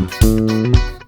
Música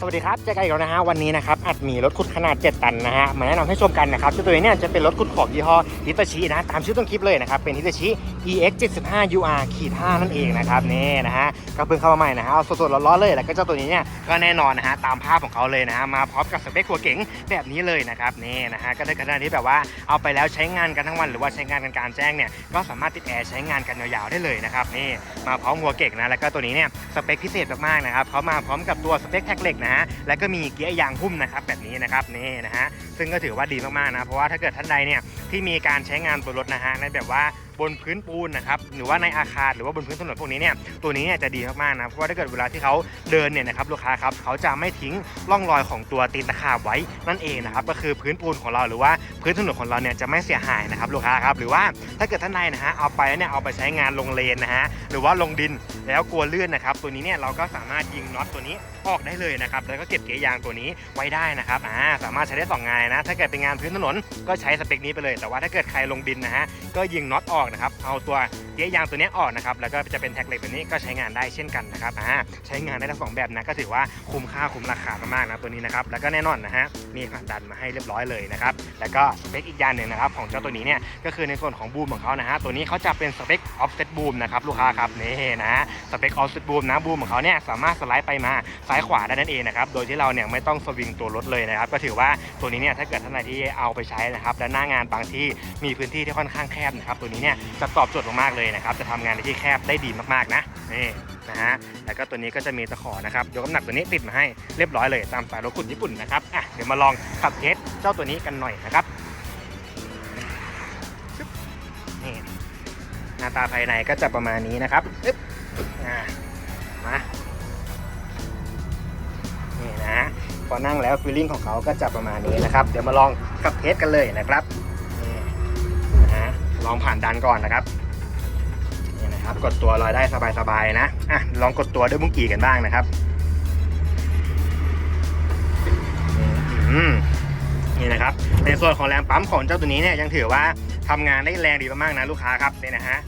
สวัสดีครับเจอกันอีกแล้วนะฮะวันนี้นะครับอัดมีรถขุดขนาด 7 ตันนะฮะมาแนะนำให้ชมกันนะครับเจ้าตัวนี้เนี่ยจะเป็นรถขุดของยี่ห้อฮิตาชินะตามชื่อต้นคลิปเลยนะครับเป็นฮิตาชิ EX 75 UR ขีด5นั่นเองนะครับนี่นะฮะก็เพิ่งเข้ามาใหม่นะฮะสดๆร้อนๆเลยแล้วก็เจ้าตัวนี้เนี่ยก็แน่นอนนะฮะตามภาพของเขาเลยนะฮะมาพร้อมกับสเปคหัวเก๋งแบบนี้เลยนะครับนี่นะฮะก็ได้ขนาดที่แบบว่าเอาไปแล้วใช้งานกันทั้งวันหรือว่าใช้งานกันกลารแจ้งเนี่ยก็สามารถติดแอร์ใช้งานกันยาวๆได้เลยนะครับนี่มาพร้อมหัวเก๋งนะแล้วก็ตัวนี้เนี่ยสเปคพิเศษมากๆนะครับเขามาพร้อมกับตัวสเปคแท็กเหล็กนะฮะแล้วก็มีเกียร์ยางหุ้มนะครับแบบนี้นะครับนี่นะฮะซึ่งก็ถือว่าดีมากๆนะเพราะว่าถ้าเกิดท่านใดเนี่ยที่มีการใช้งานบนรถนะฮะในแบบว่า บนพื้นปูนนะครับหรือว่าในอาคารหรือว่าบนพื้นถนนพวกนี้เนี่ยตัวนี้เนี่ยจะดีมากๆนะเพราะว่าถ้าเกิดเวลาที่เขาเดินเนี่ยนะครับลูกค้าครับเขาจะไม่ทิ้งร่องรอยของตัวตีนตะขาบไว้นั่นเองนะครับก็คือพื้นปูนของเราหรือว่าพื้นถนนของเราเนี่ยจะไม่เสียหายนะครับลูกค้าครับหรือว่าถ้าเกิดท่านใดนะฮะเอาไปแล้วเนี่ยเอาไปใช้งานลงเลนนะฮะหรือว่าลงดินแล้วกลัวลื่นนะครับตัวนี้เนี่ยเราก็สามารถยิงน็อตตัวนี้ออกได้เลยนะครับแล้วก็เก็บเกียร์ยางตัวนี้ไว้ได้นะครับอ่าสามารถใช้ได้สองงานนะถ้าเกิดเป็นงานพื้นถนนก็ใช้สเปคนี้ไปเลย แต่ว่าถ้าเกิดใครลงดินนะฮะก็ยิงน็อตออกนะครับ เอาตัวเยยางตัวนี้ออกนะครับ แล้วก็จะเป็นแท็กเหล็กตัวนี้ก็ใช้งานได้เช่นกันนะครับอ่าใช้งานได้ทั้งสองแบบนะก็ถือว่าคุ้มค่าคุ้มราคามากๆนะตัวนี้นะครับ แล้วก็แน่นอนนะฮะมีผ่านดันมาให้เรียบร้อยเลยนะครับ แล้วก็สเปคอีกอย่างหนึ่งนะครับของเจ้าตัวนี้เนี่ยก็คือในส่วนของบูมของเขานะฮะตัวนี้เขาจะเป็นสเปคออฟเซตบูมนะครับลูกค้าครับนี่นะฮะสเปคออฟเซตบูมนะบูมของเขาเนี่ยสามารถสไลด์ไปมาซ้ายขวาได้นั่นเองนะครับโดยที่เราเนี่ยไม่ต้องสวิงตัวรถเลยนะครับก็ถือว่าตัวนี้เนี่ยถ้าเกิดท่านใดที่เอาไปใช้นะครับและหน้างานบางที่มีพื้นที่ที่ค่อนข้างแคบนะครับตัวนี้เนี่ยจะตอบโจทย์มากๆเลยนะครับ จะทำงานในที่แคบได้ดีมากๆนะนี่นะฮะแล้วก็ตัวนี้ก็จะมีตะขอนะครับยกน้ำหนักตัวนี้ติดมาให้เรียบร้อยเลยตามสายรถขุดญี่ปุ่นนะครับอะเดี๋ยวมาลองขับเทสเจ้าตัวนี้กันหน่อยนะครับนี่หน้าตาภายในก็จะประมาณนี้นะครับอึ๊บอ่ามานี่นะพอนั่งแล้วฟีลลิ่งของเขาก็จะประมาณนี้นะครับ เดี๋ยวมาลองขับเทสกันเลยนะครับ ลองผ่านดันก่อนนะครับนี่นะครับ กดตัวลอยได้สบายๆนะอะลองกดตัวด้วยบุ้งกี่กันบ้างนะครับนี่นะครับ ในส่วนของแรงปั๊มของเจ้าตัวนี้เนี่ยยังถือว่าทำงานได้แรงดีมากๆนะลูกค้าครับนี่นะฮะ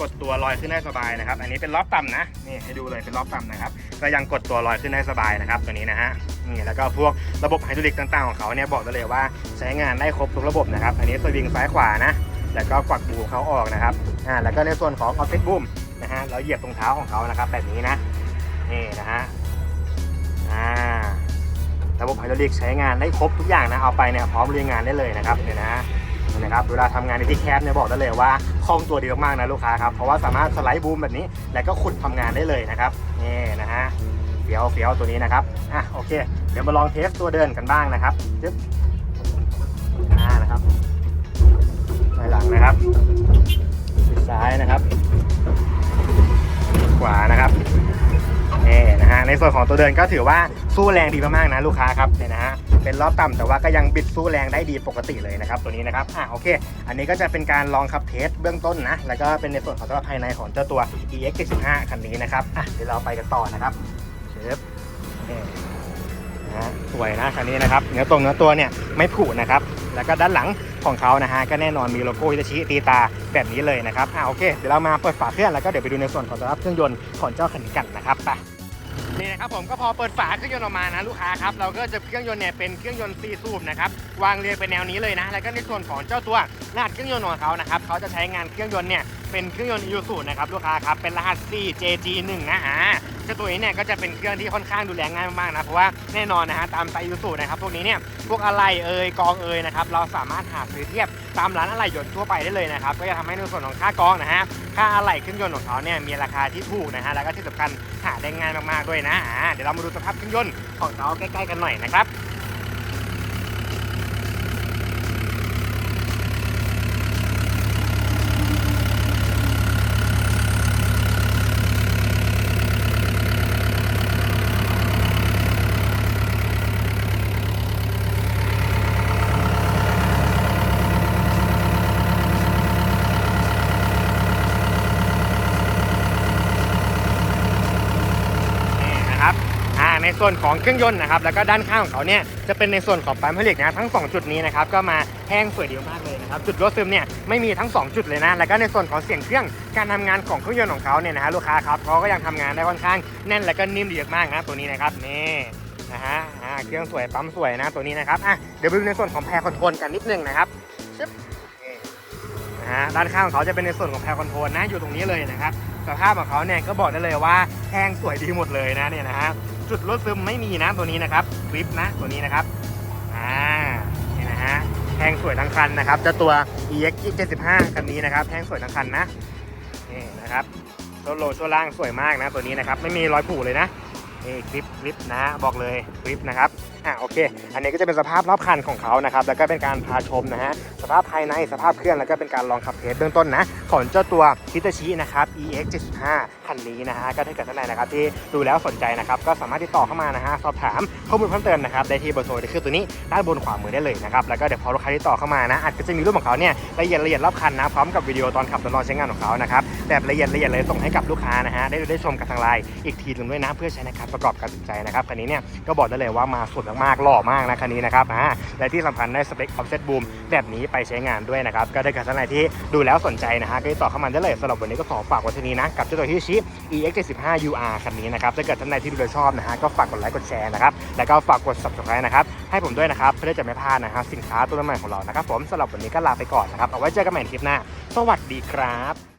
กดตัวลอยขึ้นได้สบายนะครับ อันนี้เป็นรอบต่ำนะนี่ให้ดูเลยเป็นรอบต่ำนะครับ ก็ยังกดตัวลอยขึ้นได้สบายนะครับ ตัวนี้นะฮะนี่แล้วก็พวกระบบไฮดรอลิกต่างๆของเขาเนี่ยบอกได้เลยว่าใช้งานได้ครบทุกระบบนะครับ อันนี้สวิงซ้ายขวานะ แล้วก็กวักบูมเขาออกนะครับอ่าแล้วก็ในส่วนของออฟฟิศบูมนะฮะเราเหยียบตรงเท้าของเขานะครับ แบบนี้นะนี่นะฮะอ่าระบบไฮดรอลิกใช้งานได้ครบทุกอย่างนะเอาไปเนี่ยพร้อมเรียงงานได้เลยนะครับเนี่ยนะฮะนี่นะครับเวลาทำงานในที่แคบเนี่ยบอกได้เลยว่าคล่องตัวดีมากๆนะลูกค้าครับเพราะว่าสามารถสไลด์บูมแบบนี้ แล้วก็ขุดทำงานได้เลยนะครับนี่นะฮะเฟี้ยวเฟี้ยวตัวนี้นะครับอะโอเค เดี๋ยวมาลองเทสตัวเดินกันบ้างนะครับจึ๊บอ่านะครับ หลังนะครับชิดซ้ายนะครับขวานะครับนี่นะฮะในส่วนของตัวเดินก็ถือว่าสู้แรงดีมากๆนะลูกค้าครับเนี่ยนะฮะเป็นรอต่ำแต่ว่าก็ยังบิดสู้แรงได้ดีปกติเลยนะครับตัวนี้นะครับอะโอเค อันนี้ก็จะเป็นการลองขับเทสเบื้องต้นนะ แล้วก็เป็นในส่วนของสภาพภายในของเจ้าตัว EX 75 คันนี้นะครับอะเดี๋ยวเราไปกันต่อนะครับ สวยนะคันนี้นะครับเนื้อตรงเนื้อตัวเนี่ยไม่ผุนะครับแล้วก็ด้านหลังของเขานะฮะก็แน่นอนมีโลโก้ฮิตาชิตีตาแบบนี้เลยนะครับอ่าโอเคเดี๋ยวเรามาเปิดฝาเครื่องแล้วก็เดี๋ยวไปดูในส่วนของสภาพเครื่องยนต์ของเจ้าคันนี้กันนะครับไปนี่นะครับผมก็พอเปิดฝาเครื่องยนต์ออกมานะลูกค้าครับเราก็จะเครื่องยนต์เนี่ยเป็นเครื่องยนต์ซีสูบนะครับวางเรียงเป็นแนวนี้เลยนะแล้วก็ในส่วนของเจ้าตัวรหัสเครื่องยนต์ของเขานะครับเขาจะใช้งานเครื่องยนต์เนี่ย เป็นเครื่องยนต์อีซูนะครับลูกค้าครับเป็นรหัส 4JG1 นะอ่าเจ้าตัวนี้เนี่ยก็จะเป็นเครื่องที่ค่อนข้างดูแลง่ายมากๆนะเพราะว่าแน่นอนนะฮะตามไซยูสุนะครับพวกนี้เนี่ยพวกอะไรเอ่ยกองเอ่ยนะครับเราสามารถหาซื้อเทียบตามร้านอะไหล่ยนต์ทั่วไปได้เลยนะครับก็จะทำให้ในส่วนของค่ากองนะฮะค่าอะไหล่เครื่องยนต์ของเขาเนี่ยมีราคาที่ถูกนะฮะแล้วก็ที่สำคัญหาได้ง่ายมากๆด้วยนะอ่าเดี๋ยวเรามาดูสภาพเครื่องยนต์ของเขาใกล้ๆกันหน่อยนะครับ นี่นะครับ อ่า ใน ส่วนของเครื่องยนต์นะครับแล้วก็ด้านข้างของเขาเนี่ยจะเป็นในส่วนของปั๊มผลิตนะทั้ง 2 จุดนี้นะครับก็มาแห้งสวยเดียวมากเลยนะครับจุดรั่วซึมเนี่ยไม่มีทั้ง 2 จุดเลยนะแล้วก็ในส่วนของเสียงเครื่องการทำงานของเครื่องยนต์ของเขาเนี่ยนะฮะลูกค้าครับเขาก็ยังทำงานได้ค่อนข้างแน่นและก็นิ่มดีมากนะตัวนี้นะครับนี่นะฮะเครื่องสวยปั๊มสวยนะตัวนี้นะครับอะเดี๋ยวไปดูในส่วนของแพรคอนโทรลกันนิดนึงนะครับชึบนะฮะด้านข้างของเขาจะเป็นในส่วนของแพรคอนโทรลนะอยู่ตรงนี้เลยนะครับสภาพของเขาเนี่ยก็บอกได้เลยว่าแห้งสวยดีหมดเลยนะเนี่ยนะฮะ จุดรถซึมไม่มีนะตัวนี้นะครับกริปนะตัวนี้นะครับอ่านี่นะฮะแห้งสวยทั้งคันนะครับเจ้าตัว EX 75คันนี้นะครับแห้งสวยทั้งคันนะนี่นะครับโซโลช่วล่างสวยมากนะตัวนี้นะครับไม่มีรอยผุเลยนะนี่คลิปคลิปนะบอกเลยคลิปนะครับ อะโอเค อันนี้ก็จะเป็นสภาพรอบคันของเขานะครับ แล้วก็เป็นการพาชมนะฮะ สภาพภายใน สภาพเครื่อง แล้วก็เป็นการลองขับเทสเบื้องต้นนะ ของเจ้าตัวฮิตาชินะครับ EX 75คันนี้นะฮะ ก็ถ้าเกิดท่านใดนะครับที่ดูแล้วสนใจนะครับ ก็สามารถติดต่อเข้ามานะฮะ สอบถามข้อมูลเพิ่มเติมนะครับ ได้ที่เบอร์โทรที่คือตัวนี้ด้านบนขวามือได้เลยนะครับ แล้วก็เดี๋ยวพอลูกค้าติดต่อเข้ามานะอาจจะจะมีรูปของเขาเนี่ยละเอียดละเอียดรอบคันนะ พร้อมกับวิดีโอตอนขับทดลองใช้งานของเขานะครับ แบบละเอียดละเอียดเลยส่งให้กับลูกค้านะฮะได้ได้ชมกันทางไลน์อีกทีหนึ่งด้วยนะเพื่อใช้ในการประกอบการตัดสินใจนะครับคันนี้เนี่ยก็บอกได้เลยว่ามาสุดมากๆหล่อมากนะคันนี้นะครับอ่าและที่สำคัญได้สเปคออฟเซตบูมแบบนี้ไปใช้งานด้วยนะครับก็ถ้าเกิดท่านใดที่ดูแล้วสนใจนะฮะก็ติดต่อเข้ามาได้เลยสำหรับวันนี้ก็ขอฝากไว้ที่นี้นะกับเจ้าตัวฮิชิ EX 75 UR คันนี้นะครับถ้าเกิดท่านใดที่ดูแล้วชอบนะฮะก็ฝากกดไลค์กดแชร์นะครับแล้วก็ฝากกด subscribe นะครับให้ผมด้วยนะครับเพื่อจะไม่พลาดนะฮะสินค้าตัวใหม่ของเรานะครับผมสำหรับวันนี้ก็ลาไปก่อนนะครับเอาไว้เจอกันใหม่คลิปหน้าสวัสดีครับ